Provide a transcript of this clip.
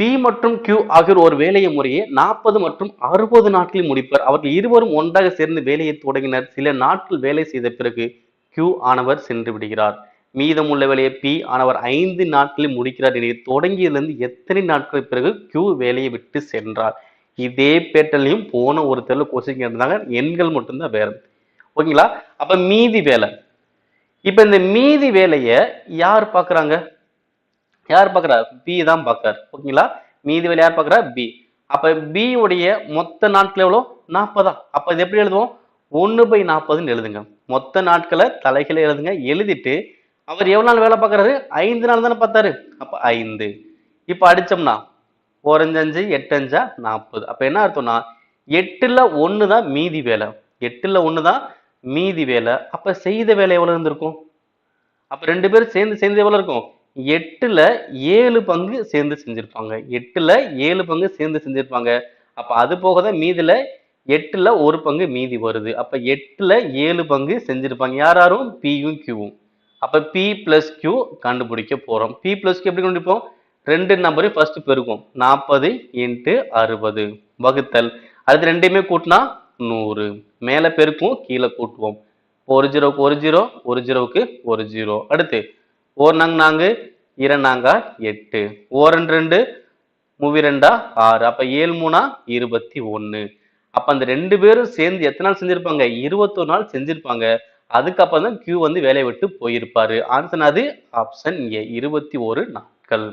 B மற்றும் Q ஆகியோர் ஒரு வேலையை முறையே நாற்பது மற்றும் அறுபது நாட்களில் முடிப்பர். அவர்கள் இருவரும் ஒன்றாக சேர்ந்து வேலையை தொடங்கினர். சில நாட்கள் வேலை செய்த பிறகு கியூ ஆனவர் சென்று விடுகிறார். மீதமுள்ள வேலையை பி ஆனவர் ஐந்து நாட்களில் முடிக்கிறார் என தொடங்கியதிலிருந்து எத்தனை நாட்கள் பிறகு கியூ வேலையை விட்டு சென்றார்? இதே பேட்டர்லையும் போன ஒரு தெருவில் கொஸ்டின் இருந்தாங்க எண்கள் மட்டும்தான் வேற. ஓகேங்களா? அப்ப மீதி வேலை. இப்ப இந்த மீதி வேலையை யார் பார்க்குறாங்க? யார் பார்க்குறா? பி தான் பார்க்குறாரு. ஓகேங்களா மீதி வேலை யார் பார்க்குறா? பி அப்போ பி உடைய மொத்த நாட்கள் எவ்வளோ? நாற்பதா அப்போ இது எப்படி எழுதுவோம்? ஒன்று பை நாற்பதுன்னு எழுதுங்க. மொத்த நாட்களை தலைகளை எழுதுங்க. எழுதிட்டு அவர் எவ்வளோ நாள் வேலை பார்க்கறாரு? ஐந்து நாள் தானே பார்த்தாரு. அப்போ ஐந்து. இப்போ அடித்தோம்னா ஓரஞ்சஞ்சு அஞ்சு நாற்பது. அப்போ என்ன அர்த்தம்னா எட்டில் ஒன்று தான் மீதி வேலை. எட்டில் ஒன்று தான் மீதி வேலை. அப்போ செய்த வேலை எவ்வளோ இருந்திருக்கும்? அப்போ ரெண்டு பேரும் சேர்ந்து சேர்ந்து எவ்வளோ இருக்கும்? எட்டுல ஏழு பங்கு சேர்ந்து செஞ்சிருப்பாங்க. எட்டுல ஏழு பங்கு சேர்ந்து செஞ்சிருப்பாங்க. அப்ப அது போக தான் மீதில எட்டுல ஒரு பங்கு மீதி வருது. அப்ப எட்டுல ஏழு பங்கு செஞ்சிருப்பாங்க. யார் யாரும்? பியும் கியூவும் அப்ப பி பிளஸ் கியூ கண்டுபிடிக்க போறோம். பி பிளஸ் கியூ எப்படி கண்டுபிடிப்போம்? ரெண்டு நம்பரையும் ஃபர்ஸ்ட் பெருக்கும் நாற்பது இன்ட்டு அறுபது. வகுத்தல். அடுத்து ரெண்டையுமே கூட்டினா நூறு. மேலே பெருக்கும் கீழே கூட்டுவோம். ஒரு ஜீரோவுக்கு ஒரு ஜீரோ ஒரு ஜீரோவுக்கு ஒரு ஜீரோ அடுத்து ஓர் நாங்க நான்கு இரண்டாங்கா எட்டு. ஓரண்டு ரெண்டு ரெண்டு மூவி ரெண்டா ஆறு. அப்ப ஏழு மூணா இருபத்தி ஒன்று அப்ப அந்த ரெண்டு பேரும் சேர்ந்து எத்தனை நாள் செஞ்சிருப்பாங்க? இருபத்தொரு நாள் செஞ்சிருப்பாங்க. அதுக்கப்புறம் தான் கியூ வந்து வேலையை விட்டு போயிருப்பாரு. ஆன்சர் அது ஆப்ஷன் ஏ இருபத்தி ஒரு நாட்கள்.